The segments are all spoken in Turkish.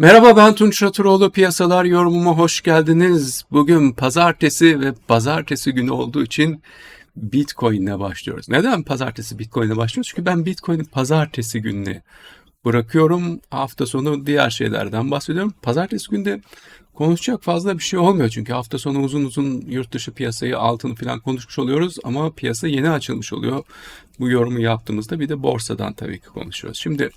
Merhaba ben Tunç Raturoğlu. Piyasalar yorumuma hoş geldiniz. Bugün pazartesi ve pazartesi günü olduğu için Bitcoin'le başlıyoruz. Neden pazartesi Bitcoin'le başlıyoruz? Çünkü ben Bitcoin'i pazartesi gününe bırakıyorum. Hafta sonu diğer şeylerden bahsediyorum. Pazartesi günde konuşacak fazla bir şey olmuyor. Çünkü hafta sonu uzun uzun yurt dışı piyasayı, altını falan konuşmuş oluyoruz. Ama piyasa yeni açılmış oluyor. Bu yorumu yaptığımızda bir de borsadan tabii ki konuşuyoruz. Şimdi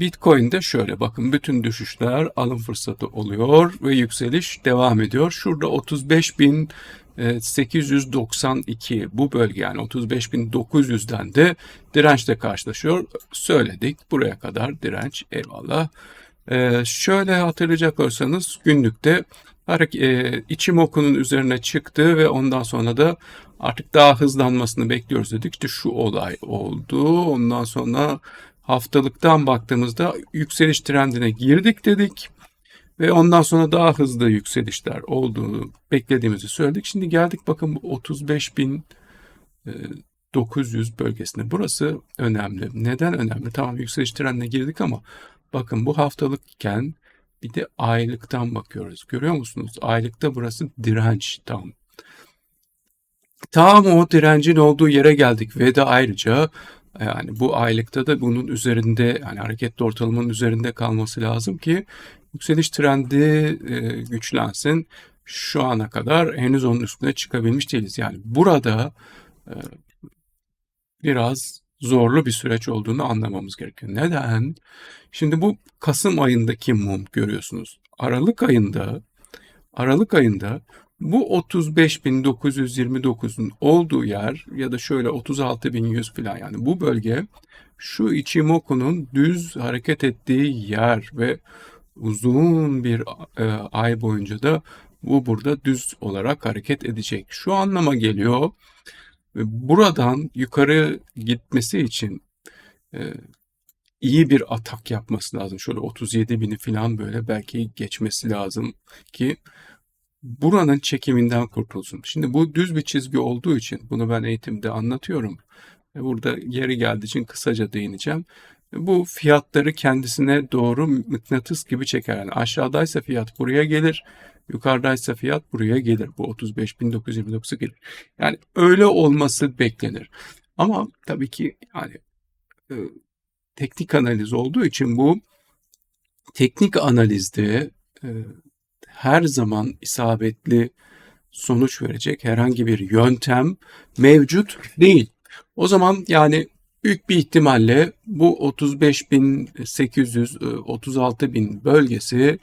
Bitcoin'de şöyle bakın bütün düşüşler alım fırsatı oluyor ve yükseliş devam ediyor. Şurada 35.892 e, bu bölge yani 35.900'den de dirençle karşılaşıyor. Söyledik buraya kadar direnç eyvallah. Ee, şöyle hatırlayacak olursanız günlükte e, içim okunun üzerine çıktı ve ondan sonra da artık daha hızlanmasını bekliyoruz dedik. İşte şu olay oldu. Ondan sonra haftalıktan baktığımızda yükseliş trendine girdik dedik. Ve ondan sonra daha hızlı yükselişler olduğunu beklediğimizi söyledik. Şimdi geldik bakın bu 35.900 bölgesine. Burası önemli. Neden önemli? Tamam yükseliş trendine girdik ama bakın bu haftalıkken bir de aylıktan bakıyoruz. Görüyor musunuz? Aylıkta burası direnç tam. Tam o direncin olduğu yere geldik ve de ayrıca yani bu aylıkta da bunun üzerinde yani hareketli ortalamanın üzerinde kalması lazım ki yükseliş trendi e, güçlensin. Şu ana kadar henüz onun üstüne çıkabilmiş değiliz. Yani burada e, biraz zorlu bir süreç olduğunu anlamamız gerekiyor. Neden? Şimdi bu Kasım ayındaki mum görüyorsunuz. Aralık ayında Aralık ayında bu 35.929'un olduğu yer ya da şöyle 36.100 falan yani bu bölge şu Ichimoku'nun düz hareket ettiği yer ve uzun bir e, ay boyunca da bu burada düz olarak hareket edecek. Şu anlama geliyor. Buradan yukarı gitmesi için e, iyi bir atak yapması lazım. Şöyle 37 bini falan böyle belki geçmesi lazım ki buranın çekiminden kurtulsun. Şimdi bu düz bir çizgi olduğu için bunu ben eğitimde anlatıyorum. Burada yeri geldiği için kısaca değineceğim. Bu fiyatları kendisine doğru mıknatıs gibi çeker. Yani aşağıdaysa fiyat buraya gelir, yukarıdaysa fiyat buraya gelir. Bu 35.929'a gelir. Yani öyle olması beklenir. Ama tabii ki yani e, teknik analiz olduğu için bu teknik analizde e, her zaman isabetli sonuç verecek herhangi bir yöntem mevcut değil. O zaman yani büyük bir ihtimalle bu 35.800 36.000 bölgesi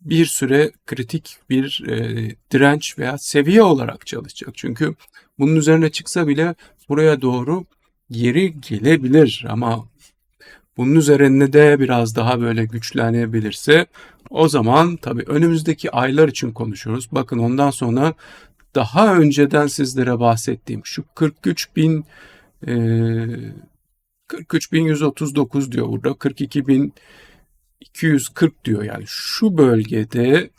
bir süre kritik bir e, direnç veya seviye olarak çalışacak. Çünkü bunun üzerine çıksa bile buraya doğru geri gelebilir ama bunun üzerine de biraz daha böyle güçlenebilirse o zaman tabii önümüzdeki aylar için konuşuyoruz. Bakın ondan sonra daha önceden sizlere bahsettiğim şu 43 bin e, 43.139 diyor burada 42.240 diyor yani şu bölgede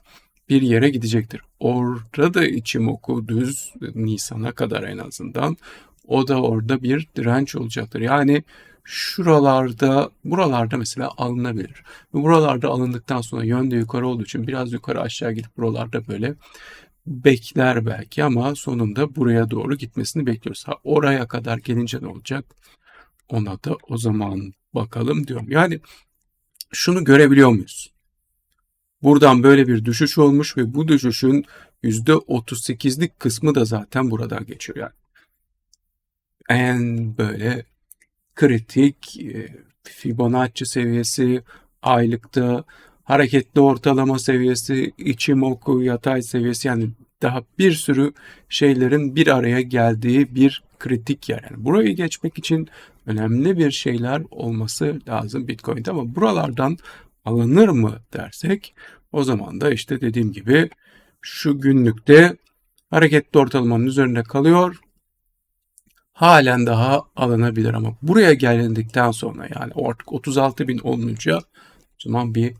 bir yere gidecektir. Orada da içim oku düz Nisan'a kadar en azından o da orada bir direnç olacaktır. Yani şuralarda, buralarda mesela alınabilir. Ve buralarda alındıktan sonra yönde yukarı olduğu için biraz yukarı aşağı gidip buralarda böyle bekler belki ama sonunda buraya doğru gitmesini bekliyoruz. Ha, oraya kadar gelince ne olacak? Ona da o zaman bakalım diyorum. Yani şunu görebiliyor muyuz? Buradan böyle bir düşüş olmuş ve bu düşüşün %38'lik kısmı da zaten burada geçiyor yani. En böyle kritik e, Fibonacci seviyesi aylıkta hareketli ortalama seviyesi, Ichimoku yatay seviyesi yani daha bir sürü şeylerin bir araya geldiği bir kritik yer. Yani burayı geçmek için önemli bir şeyler olması lazım Bitcoin'de ama buralardan alınır mı dersek o zaman da işte dediğim gibi şu günlükte hareketli ortalamanın üzerinde kalıyor halen daha alınabilir ama buraya gelindikten sonra yani artık 36 bin olunca zaman bir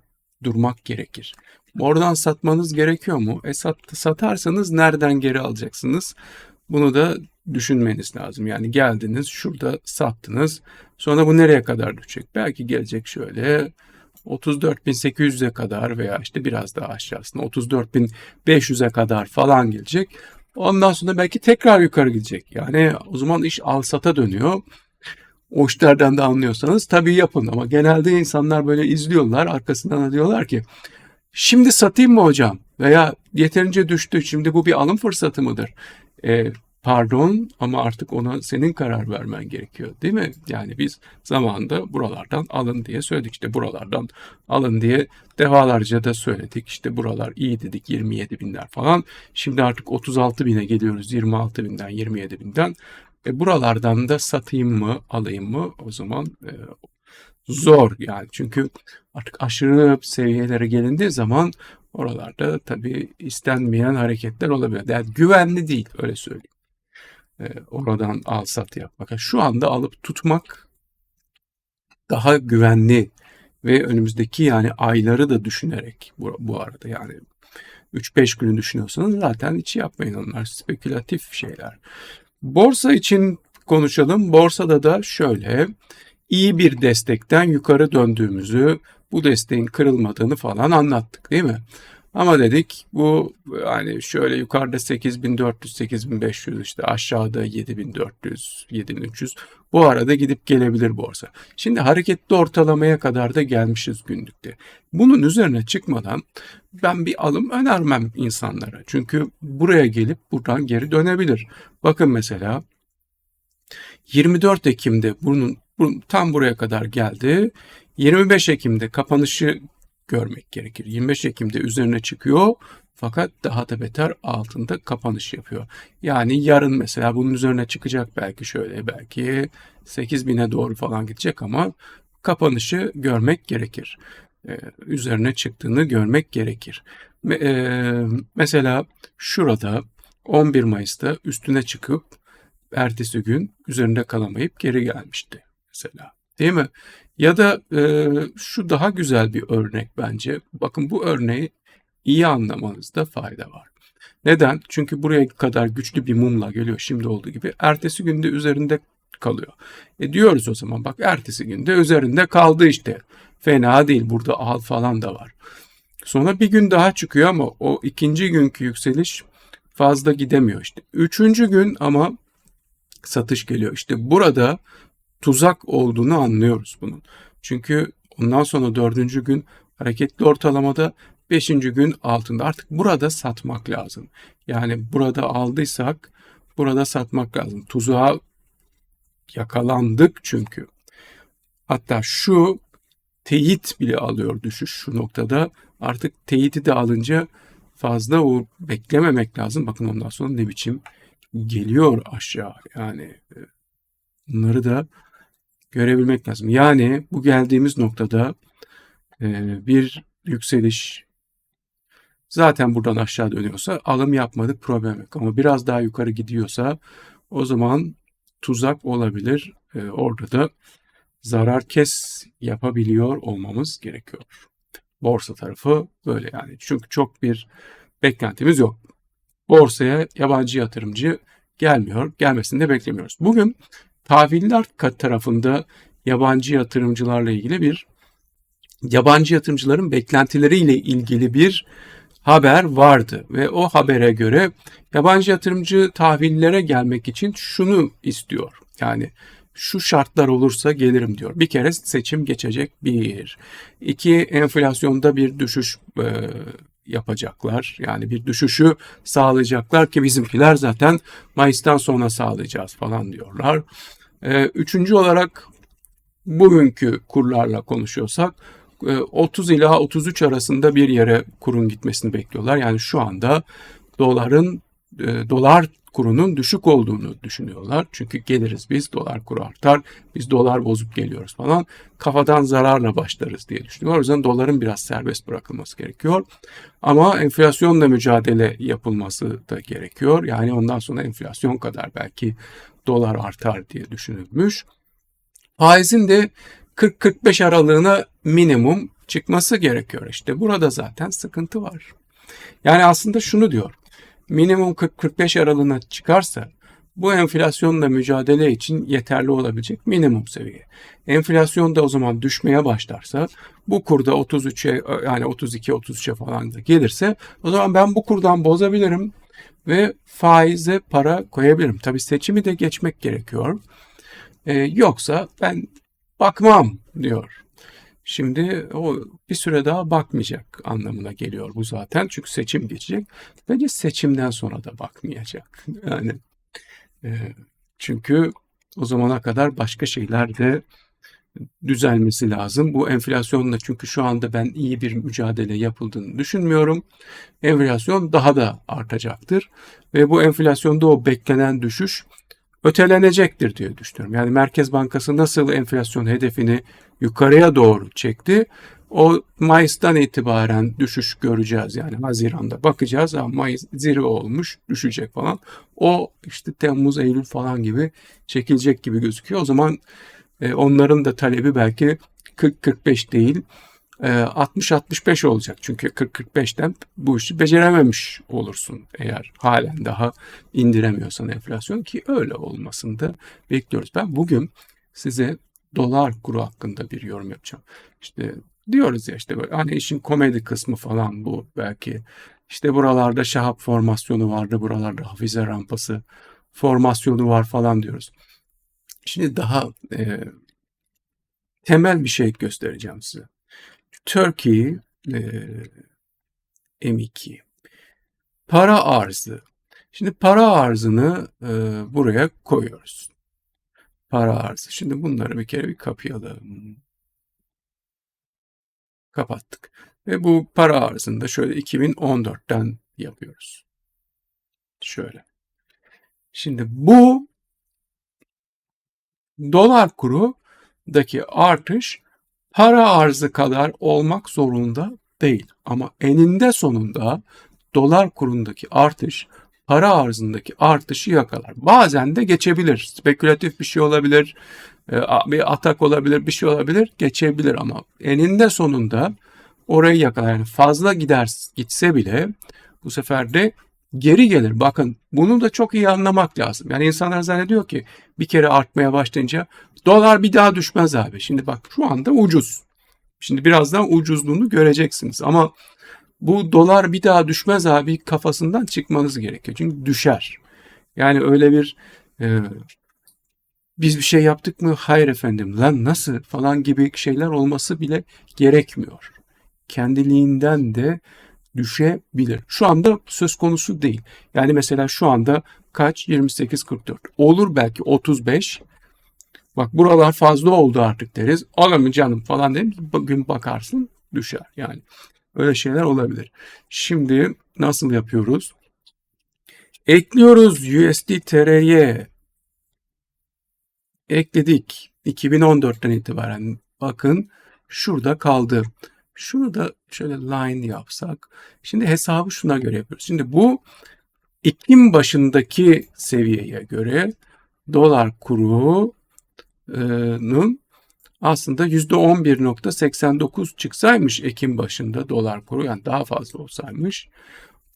durmak gerekir. Oradan satmanız gerekiyor mu? E sat, satarsanız nereden geri alacaksınız? Bunu da düşünmeniz lazım. Yani geldiniz şurada sattınız. Sonra bu nereye kadar düşecek? Belki gelecek şöyle 34.800'e kadar veya işte biraz daha aşağısına 34.500'e kadar falan gelecek. Ondan sonra belki tekrar yukarı gidecek. Yani o zaman iş al sata dönüyor. O işlerden de anlıyorsanız tabii yapın ama genelde insanlar böyle izliyorlar arkasından da diyorlar ki şimdi satayım mı hocam veya yeterince düştü şimdi bu bir alım fırsatı mıdır? E, pardon ama artık ona senin karar vermen gerekiyor değil mi? Yani biz zamanında buralardan alın diye söyledik işte buralardan alın diye defalarca da söyledik işte buralar iyi dedik 27 binler falan. Şimdi artık 36 bine geliyoruz 26 binden 27 binden. E, buralardan da satayım mı alayım mı o zaman e, zor yani çünkü artık aşırı seviyelere gelindiği zaman oralarda tabii istenmeyen hareketler olabilir. Yani güvenli değil öyle söyleyeyim. E, oradan al sat yapmak. Şu anda alıp tutmak daha güvenli ve önümüzdeki yani ayları da düşünerek bu, bu arada yani 3-5 günü düşünüyorsanız zaten hiç yapmayın onlar spekülatif şeyler. Borsa için konuşalım. Borsada da şöyle iyi bir destekten yukarı döndüğümüzü, bu desteğin kırılmadığını falan anlattık değil mi? Ama dedik bu hani şöyle yukarıda 8400, 8500 işte aşağıda 7400, 7300 bu arada gidip gelebilir borsa. Şimdi hareketli ortalamaya kadar da gelmişiz günlükte. Bunun üzerine çıkmadan ben bir alım önermem insanlara. Çünkü buraya gelip buradan geri dönebilir. Bakın mesela 24 Ekim'de bunun tam buraya kadar geldi. 25 Ekim'de kapanışı görmek gerekir. 25 Ekim'de üzerine çıkıyor fakat daha da beter altında kapanış yapıyor. Yani yarın mesela bunun üzerine çıkacak belki şöyle belki 8000'e doğru falan gidecek ama kapanışı görmek gerekir. Ee, üzerine çıktığını görmek gerekir. Ee, mesela şurada 11 Mayıs'ta üstüne çıkıp ertesi gün üzerinde kalamayıp geri gelmişti mesela. Değil mi? Ya da e, şu daha güzel bir örnek bence. Bakın bu örneği iyi anlamanızda fayda var. Neden? Çünkü buraya kadar güçlü bir mumla geliyor şimdi olduğu gibi. Ertesi günde üzerinde kalıyor. E diyoruz o zaman bak ertesi günde üzerinde kaldı işte. Fena değil burada al falan da var. Sonra bir gün daha çıkıyor ama o ikinci günkü yükseliş fazla gidemiyor işte. Üçüncü gün ama satış geliyor. İşte burada tuzak olduğunu anlıyoruz bunun. Çünkü ondan sonra dördüncü gün hareketli ortalamada beşinci gün altında. Artık burada satmak lazım. Yani burada aldıysak burada satmak lazım. Tuzağa yakalandık çünkü. Hatta şu teyit bile alıyor düşüş şu noktada. Artık teyiti de alınca fazla o beklememek lazım. Bakın ondan sonra ne biçim geliyor aşağı. Yani e, bunları da görebilmek lazım. Yani bu geldiğimiz noktada e, bir yükseliş zaten buradan aşağı dönüyorsa alım yapmadık problem yok. Ama biraz daha yukarı gidiyorsa o zaman tuzak olabilir. E, orada da zarar kes yapabiliyor olmamız gerekiyor. Borsa tarafı böyle yani. Çünkü çok bir beklentimiz yok. Borsaya yabancı yatırımcı gelmiyor. Gelmesini de beklemiyoruz. Bugün tahviller tarafında yabancı yatırımcılarla ilgili bir yabancı yatırımcıların beklentileriyle ilgili bir haber vardı ve o habere göre yabancı yatırımcı tahvillere gelmek için şunu istiyor. Yani şu şartlar olursa gelirim diyor. Bir kere seçim geçecek bir. İki enflasyonda bir düşüş e, yapacaklar. Yani bir düşüşü sağlayacaklar ki bizimkiler zaten Mayıs'tan sonra sağlayacağız falan diyorlar. Ee, üçüncü olarak bugünkü kurlarla konuşuyorsak 30 e, ila 33 arasında bir yere kurun gitmesini bekliyorlar. Yani şu anda doların e, dolar kurunun düşük olduğunu düşünüyorlar. Çünkü geliriz biz dolar kuru artar biz dolar bozup geliyoruz falan kafadan zararla başlarız diye düşünüyorlar. O yüzden doların biraz serbest bırakılması gerekiyor. Ama enflasyonla mücadele yapılması da gerekiyor. Yani ondan sonra enflasyon kadar belki dolar artar diye düşünülmüş. Faizin de 40-45 aralığına minimum çıkması gerekiyor. İşte burada zaten sıkıntı var. Yani aslında şunu diyor minimum 40-45 aralığına çıkarsa bu enflasyonla mücadele için yeterli olabilecek minimum seviye. Enflasyon da o zaman düşmeye başlarsa bu kurda 33'e yani 32 33'e falan da gelirse o zaman ben bu kurdan bozabilirim ve faize para koyabilirim. Tabii seçimi de geçmek gerekiyor. Ee, yoksa ben bakmam diyor. Şimdi o bir süre daha bakmayacak anlamına geliyor bu zaten. Çünkü seçim geçecek. Bence seçimden sonra da bakmayacak. Yani e, çünkü o zamana kadar başka şeyler de düzelmesi lazım. Bu enflasyonla çünkü şu anda ben iyi bir mücadele yapıldığını düşünmüyorum. Enflasyon daha da artacaktır ve bu enflasyonda o beklenen düşüş ötelenecektir diye düşünüyorum. Yani Merkez Bankası nasıl enflasyon hedefini yukarıya doğru çekti. O Mayıs'tan itibaren düşüş göreceğiz yani Haziran'da bakacağız ama Mayıs zirve olmuş düşecek falan. O işte Temmuz, Eylül falan gibi çekilecek gibi gözüküyor. O zaman e, onların da talebi belki 40-45 değil 60-65 e, olacak. Çünkü 40-45'ten bu işi becerememiş olursun eğer halen daha indiremiyorsan enflasyon ki öyle olmasını da bekliyoruz. Ben bugün size dolar kuru hakkında bir yorum yapacağım. İşte diyoruz ya işte böyle hani işin komedi kısmı falan bu belki. İşte buralarda Şahap formasyonu vardı, buralarda Hafize rampası formasyonu var falan diyoruz. Şimdi daha e, temel bir şey göstereceğim size. Turkey e, M2 para arzı. Şimdi para arzını e, buraya koyuyoruz. Para arzı. Şimdi bunları bir kere bir kapayalım. Kapattık. Ve bu para arzını da şöyle 2014'ten yapıyoruz. Şöyle. Şimdi bu dolar kurudaki artış para arzı kadar olmak zorunda değil. Ama eninde sonunda dolar kurundaki artış para arzındaki artışı yakalar. Bazen de geçebilir. Spekülatif bir şey olabilir, e, bir atak olabilir, bir şey olabilir, geçebilir ama eninde sonunda orayı yakalar. Yani fazla gider gitse bile bu sefer de geri gelir. Bakın bunu da çok iyi anlamak lazım. Yani insanlar zannediyor ki bir kere artmaya başlayınca dolar bir daha düşmez abi. Şimdi bak şu anda ucuz. Şimdi birazdan ucuzluğunu göreceksiniz ama bu dolar bir daha düşmez abi kafasından çıkmanız gerekiyor. Çünkü düşer. Yani öyle bir e, biz bir şey yaptık mı hayır efendim lan nasıl falan gibi şeyler olması bile gerekmiyor. Kendiliğinden de düşebilir. Şu anda söz konusu değil. Yani mesela şu anda kaç? 28-44. Olur belki 35. Bak buralar fazla oldu artık deriz. Alamı canım falan derim. Bugün bakarsın düşer. Yani öyle şeyler olabilir. Şimdi nasıl yapıyoruz? Ekliyoruz USD TR'ye. Ekledik. 2014'ten itibaren bakın şurada kaldı. Şunu da şöyle line yapsak. Şimdi hesabı şuna göre yapıyoruz. Şimdi bu Ekim başındaki seviyeye göre dolar kurunun aslında %11.89 çıksaymış Ekim başında dolar kuru yani daha fazla olsaymış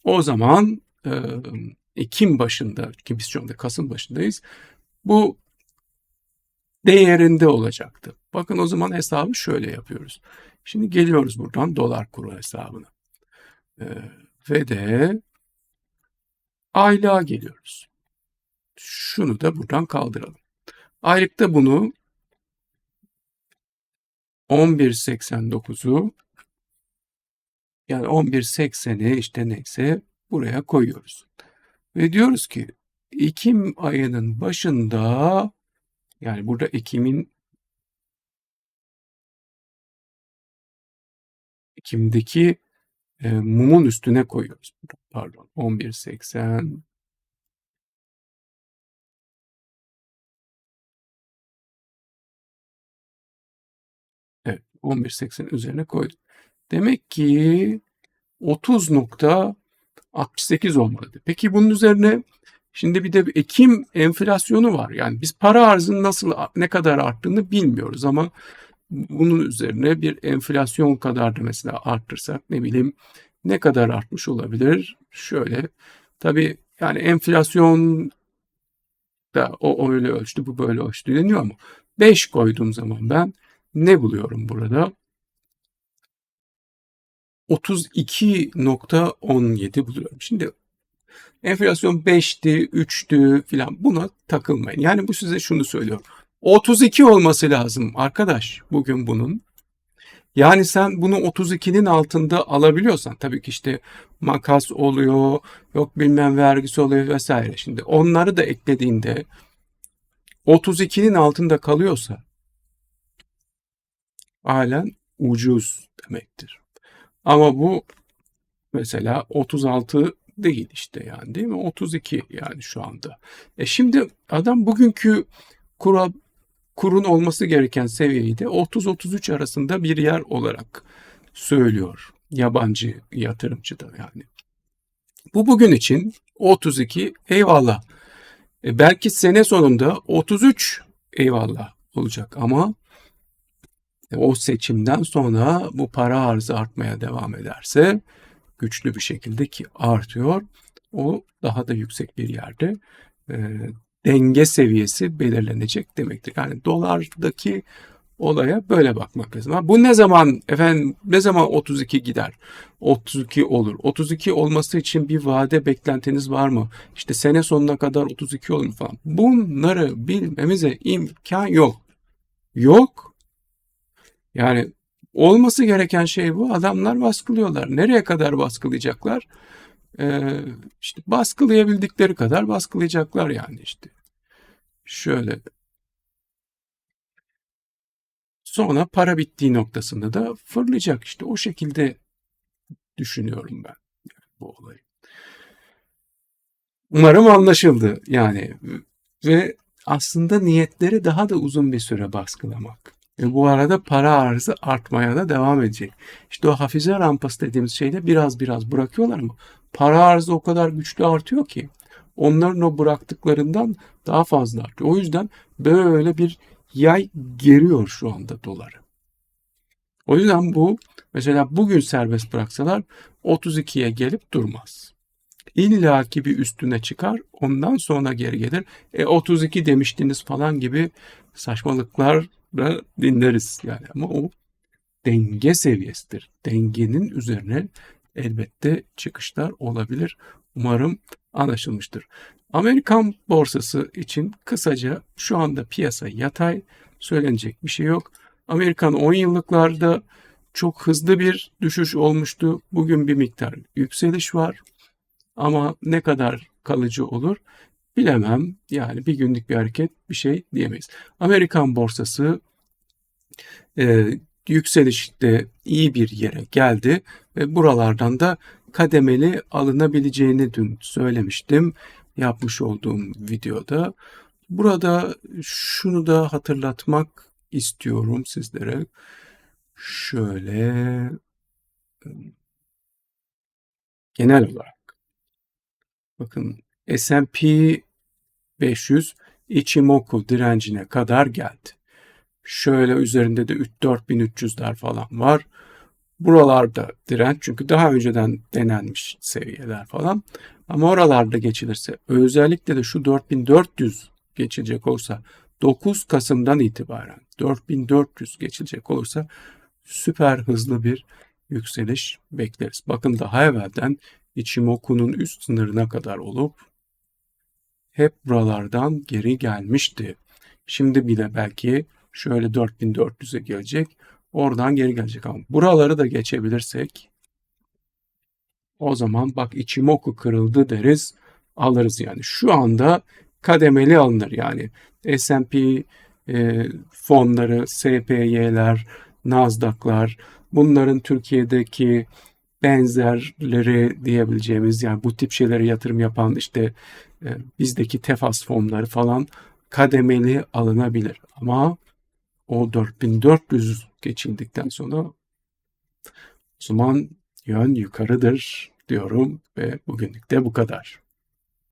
o zaman e, Ekim başında ki biz şu anda Kasım başındayız bu değerinde olacaktı. Bakın o zaman hesabı şöyle yapıyoruz. Şimdi geliyoruz buradan dolar kuru hesabına. Ee, ve de aylığa geliyoruz. Şunu da buradan kaldıralım. Aylıkta bunu 11.89'u yani 11.80'i işte neyse buraya koyuyoruz. Ve diyoruz ki Ekim ayının başında yani burada Ekim'in Ekim'deki e, mumun üstüne koyuyoruz. Pardon 11.80 Evet 11.80 üzerine koyduk. Demek ki 30.68 olmalı. Peki bunun üzerine şimdi bir de Ekim enflasyonu var. Yani biz para arzının nasıl ne kadar arttığını bilmiyoruz ama bunun üzerine bir enflasyon kadar da mesela arttırsak ne bileyim ne kadar artmış olabilir? Şöyle tabii yani enflasyon da o öyle ölçtü bu böyle ölçtü deniyor ama 5 koyduğum zaman ben ne buluyorum burada? 32.17 buluyorum. Şimdi enflasyon 5'ti, 3'tü filan buna takılmayın. Yani bu size şunu söylüyor. 32 olması lazım arkadaş bugün bunun. Yani sen bunu 32'nin altında alabiliyorsan tabii ki işte makas oluyor, yok bilmem vergisi oluyor vesaire. Şimdi onları da eklediğinde 32'nin altında kalıyorsa halen ucuz demektir. Ama bu mesela 36 değil işte yani değil mi? 32 yani şu anda. E şimdi adam bugünkü kura kurun olması gereken seviyeyi de 30-33 arasında bir yer olarak söylüyor yabancı yatırımcı da yani. Bu bugün için 32 eyvallah. E belki sene sonunda 33 eyvallah olacak ama o seçimden sonra bu para arzı artmaya devam ederse güçlü bir şekilde ki artıyor. O daha da yüksek bir yerde e, denge seviyesi belirlenecek demektir. Yani dolardaki olaya böyle bakmak lazım. Ha, bu ne zaman efendim ne zaman 32 gider? 32 olur. 32 olması için bir vade beklentiniz var mı? İşte sene sonuna kadar 32 olur mu falan. Bunları bilmemize imkan yok. Yok. Yani olması gereken şey bu. Adamlar baskılıyorlar. Nereye kadar baskılayacaklar? Ee, işte baskılayabildikleri kadar baskılayacaklar yani işte. Şöyle. Sonra para bittiği noktasında da fırlayacak işte. O şekilde düşünüyorum ben bu olayı. Umarım anlaşıldı yani ve aslında niyetleri daha da uzun bir süre baskılamak. Ve bu arada para arzı artmaya da devam edecek. İşte o hafize rampası dediğimiz şeyde biraz biraz bırakıyorlar ama para arzı o kadar güçlü artıyor ki onların o bıraktıklarından daha fazla artıyor. O yüzden böyle bir yay geriyor şu anda doları. O yüzden bu mesela bugün serbest bıraksalar 32'ye gelip durmaz. İlla bir üstüne çıkar ondan sonra geri gelir. E 32 demiştiniz falan gibi saçmalıklar da dinleriz yani ama o denge seviyesidir. Dengenin üzerine elbette çıkışlar olabilir. Umarım anlaşılmıştır. Amerikan borsası için kısaca şu anda piyasa yatay söylenecek bir şey yok. Amerikan 10 yıllıklarda çok hızlı bir düşüş olmuştu. Bugün bir miktar yükseliş var. Ama ne kadar kalıcı olur bilemem. Yani bir günlük bir hareket bir şey diyemeyiz. Amerikan borsası e, yükselişte iyi bir yere geldi ve buralardan da kademeli alınabileceğini dün söylemiştim yapmış olduğum videoda. Burada şunu da hatırlatmak istiyorum sizlere. Şöyle genel olarak bakın S&P 500 Ichimoku direncine kadar geldi. Şöyle üzerinde de 4300'ler falan var. Buralarda direnç çünkü daha önceden denenmiş seviyeler falan. Ama oralarda geçilirse özellikle de şu 4400 geçilecek olsa 9 Kasım'dan itibaren 4400 geçilecek olursa süper hızlı bir yükseliş bekleriz. Bakın daha evvelden Ichimoku'nun üst sınırına kadar olup hep buralardan geri gelmişti. Şimdi bile belki şöyle 4400'e gelecek. Oradan geri gelecek ama buraları da geçebilirsek o zaman bak Ichimoku kırıldı deriz alırız yani. Şu anda kademeli alınır yani. S&P e, fonları, SPY'ler, Nasdaq'lar bunların Türkiye'deki benzerleri diyebileceğimiz yani bu tip şeylere yatırım yapan işte e, bizdeki tefas fonları falan kademeli alınabilir. Ama o 4400 geçildikten sonra o zaman yön yukarıdır diyorum ve bugünlük de bu kadar.